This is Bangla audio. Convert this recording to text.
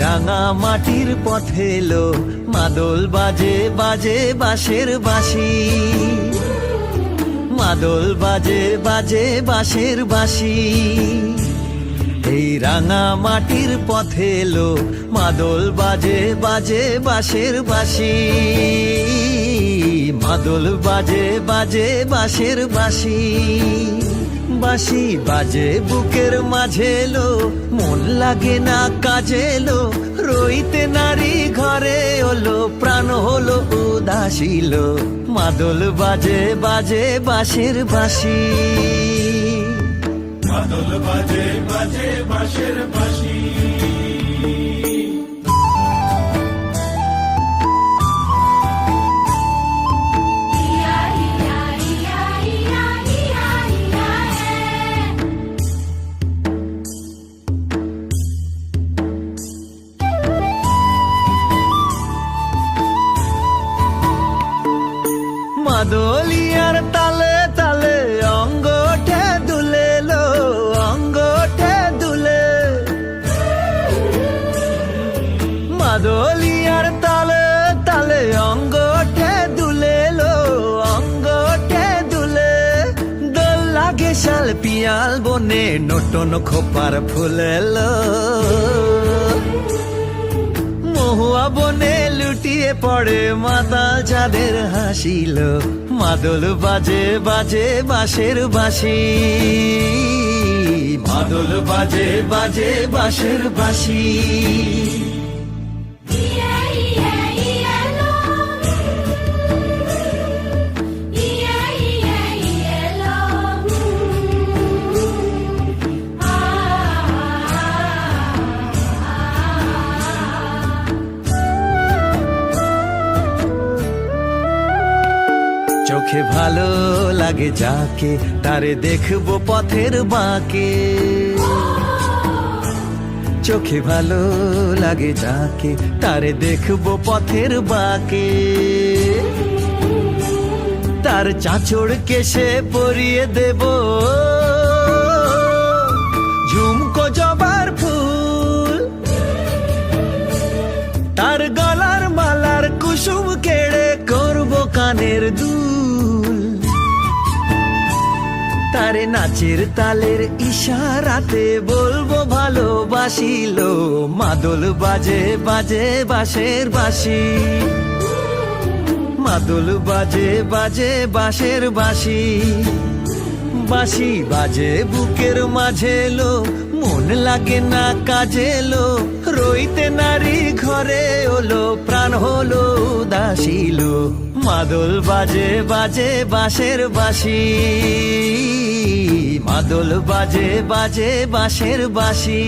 রাঙা মাটির পথে এলো, মাদল বাজে বাজে বাঁশের বাঁশি। মাদল বাজে বাজে বাঁশের বাঁশি। এই রাঙা মাটির পথে এলো, মাদল বাজে বাজে বাঁশের বাঁশি। মাদল বাজে বাজে বাঁশের বাঁশি। বাঁশি বাজে বুকের মাঝে এলো, মন লাগে না কাজে এলো। রইতে নারী ঘরে হলো প্রাণ হলো উদাসীল মাদল বাজে বাজে বাঁশের বাঁশি। মাদল বাজে বাজে বাঁশের বাঁশি। মাদলিয়ার তালে তালে অঙ্গঠে দুলে লো অঙ্গঠে দুলে। মাদলিয়ার তালে তালে অঙ্গঠে দুলে লো অঙ্গঠে দুলে। দোল লাগে শাল পিয়াল বনে নটন খোপার ফুলে ফুলেলো। মহুয়া বনে লুটিয়ে পড়ে মাতাল যাদের হাসিল মাদল বাজে বাজে বাঁশের বাসি মাদল বাজে বাজে বাঁশের বাঁশি। চোখে ভালো লাগে যাকে, তারে দেখব পথের বাঁকে। চোখে ভালো লাগে যাকে, তারে দেখব পথের বাঁকে। তার চাঁচড় কেসে পরিয়ে দেব। ঝুমকো জবার ফুল। তার গলার মালার কুসুম তারে নাচের তালের ইশারাতে বলব ভালোবাসিল মাদল বাজে বাজে বাঁশের বাঁশি। মাদল বাজে বাজে বাঁশের বাঁশি। বাঁশি বাজে বুকের মাঝে লো, মন লাগে না কাজে লো। রইতে নারী ঘরে হলো প্রাণ হলো উদাসীল মাদল বাজে বাজে বাঁশের বাসি মাদল বাজে বাজে বাঁশের বাঁশি।